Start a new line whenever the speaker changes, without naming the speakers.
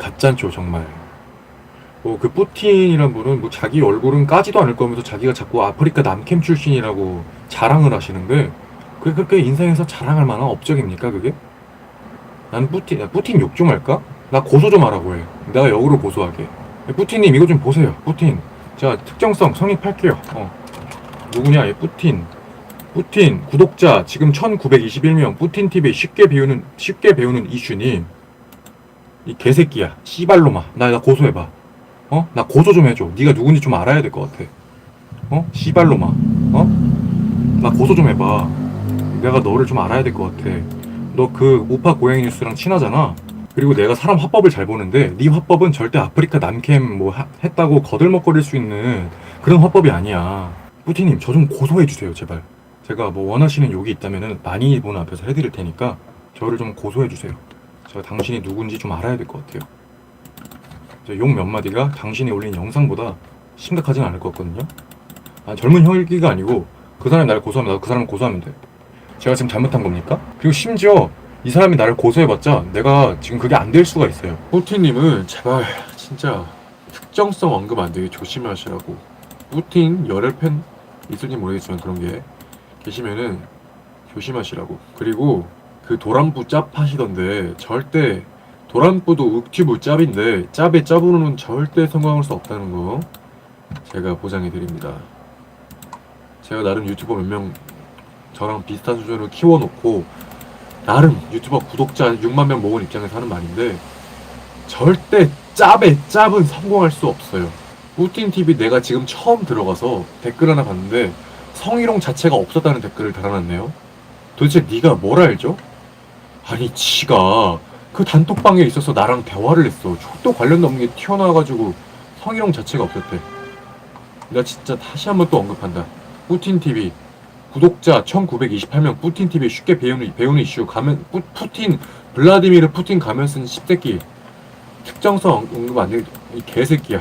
가짠죠 정말. 뭐그 뿌틴이란 분은 뭐 자기 얼굴은 까지도 않을 거면서 자기가 자꾸 아프리카 남캠 출신이라고 자랑을 하시는데 그게 그렇게 인생에서 자랑할 만한 업적입니까 그게? 난 야, 뿌틴 욕 좀 할까? 나 고소 좀 하라고 해. 내가 역으로 고소하게. 뿌틴님 이거 좀 보세요. 뿌틴. 자 특정성 성립할게요. 어. 누구냐? 얘 뿌틴. 뿌틴 구독자 지금 1921명. 뿌틴 TV 쉽게 배우는 쉽게 배우는 이슈님. 이 개새끼야. 씨발로마. 나, 나 고소해봐. 어? 나 고소 좀 해줘. 네가 누군지 좀 알아야 될 것 같아. 어? 씨발로마. 어? 나 고소 좀 해봐. 내가 너를 좀 알아야 될 것 같아. 너 그 우파 고양이 뉴스랑 친하잖아. 그리고 내가 사람 화법을 잘 보는데 네 화법은 절대 아프리카 남캠 뭐 하- 했다고 거들먹거릴 수 있는 그런 화법이 아니야. 뿌티님 저 좀 고소해 주세요 제발. 제가 뭐 원하시는 욕이 있다면은 많이 보는 앞에서 해드릴 테니까 저를 좀 고소해 주세요. 제가 당신이 누군지 좀 알아야 될 것 같아요. 욕 몇 마디가 당신이 올린 영상보다 심각하진 않을 것 같거든요. 아, 젊은 혈기가 아니고 그 사람이 나를 고소하면 나도 그 사람을 고소하면 돼. 제가 지금 잘못한 겁니까? 그리고 심지어 이 사람이 나를 고소해봤자 내가 지금 그게 안 될 수가 있어요. 뿌틴님은 제발 진짜 특정성 언급 안 되게 조심하시라고. 뿌틴 열혈 팬 있을지 모르겠지만 그런 게 계시면은 조심하시라고. 그리고 그 도란부 짭 하시던데 절대 도란부도 욱튜브 짭인데 짭의 짭으로는 절대 성공할 수 없다는 거 제가 보장해 드립니다. 제가 나름 유튜버 몇 명 저랑 비슷한 수준으로 키워놓고 나름 유튜버 구독자 6만 명 모은 입장에서 하는 말인데 절대 짭의 짭은 성공할 수 없어요. 뿌틴 TV 내가 지금 처음 들어가서 댓글 하나 봤는데 성희롱 자체가 없었다는 댓글을 달아놨네요. 도대체 네가 뭘 알죠? 아니 지가 그 단톡방에 있어서 나랑 대화를 했어. 족도 관련도 없는 게 튀어나와가지고 성희롱 자체가 없었대. 내가 진짜 다시 한번 또 언급한다. 뿌틴 TV 구독자 1928명 뿌틴 TV 쉽게 배우는 배우는 이슈 가면 뿌, 푸틴 블라디미르 푸틴 가면 쓴 10새끼 특정성 언급 안 돼. 이 개새끼야.